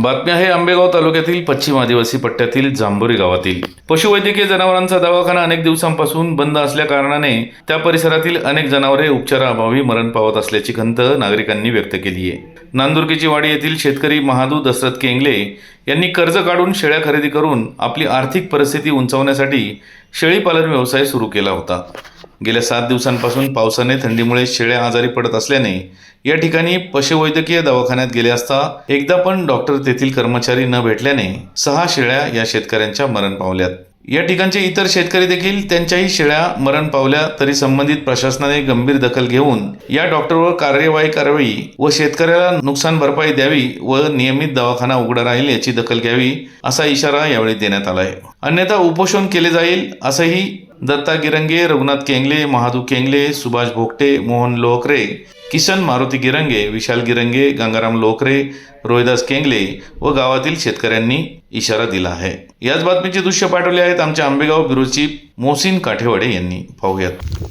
बातमी आहे आंबेगाव तालुक्यातील पश्चिम आदिवासी पट्ट्यातील जांभोरी गावातील. पशुवैद्यकीय जनावरांचा दवाखाना अनेक दिवसांपासून बंद असल्या कारणाने त्या परिसरातील अनेक जनावरे उपचाराअभावी मरण पावत असल्याची खंत नागरिकांनी व्यक्त केली आहे. नांदुर्गीची वाडी येथील शेतकरी महादू दशरथ केंगले यांनी कर्ज काढून शेळ्या खरेदी करून आपली आर्थिक परिस्थिती उंचावण्यासाठी शेळीपालन व्यवसाय सुरू केला होता. गेल्या सात दिवसांपासून पावसाने थंडीमुळे शेळ्या आजारी पडत असल्याने या ठिकाणी पशुवैद्यकीय दवाखान्यात गेले असता एकदा पण डॉक्टर तेथील कर्मचारी न भेटल्याने सहा शेळ्या या शेतकऱ्यांच्या मरण पावल्यात. या ठिकाणचे इतर शेतकरी देखील त्यांच्याही शेळ्या मरण पावल्या तरी संबंधित प्रशासनाने गंभीर दखल घेऊन या डॉक्टरवर कार्यवाही करावी व शेतकऱ्याला नुकसान भरपाई द्यावी व नियमित दवाखाना उघडा राहील याची दखल घ्यावी असा इशारा यावेळी देण्यात आला आहे अन्यथा उपोषण केले जाईल असंही दत्ता गिरंगे रघुनाथ केंगले महादू केंगले सुभाष भोगटे मोहन लोकरे किशन मारुती गिरंगे विशाल गिरंगे गंगाराम लोकरे रोहिदास केंगले व गावातील शेतकऱ्यांनी इशारा दिला आहे. याच बातमीचे दृश्य पाठवले आहेत आमच्या आंबेगाव ब्युरोची मोसिन मोहसिन काठेवाडे यांनी. पाहूयात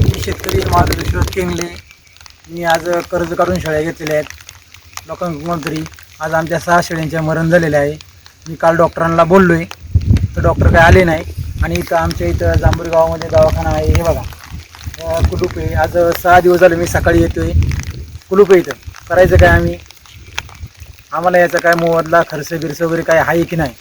मी शेतकरी माझं विश्वास केंगले. मी आज कर्ज काढून शेळ्या घेतलेल्या आहेत. लोकांमंत्री आज आमच्या सहा शेळ्यांचे मरण झालेले आहे. मी काल डॉक्टरांना बोललो आहे तर डॉक्टर काय आले नाही. आणि इथं आमच्या इथं जांभूर गावामध्ये दवाखाना आहे. हे बघा. कुलूप आहे. आज सहा दिवस झाले मी सकाळी येतो आहे कुलूप आहे इथं. करायचं काय आम्ही? आम्हाला याचा काय मोबदला खर्च बिर्च वगैरे काय आहे की नाही?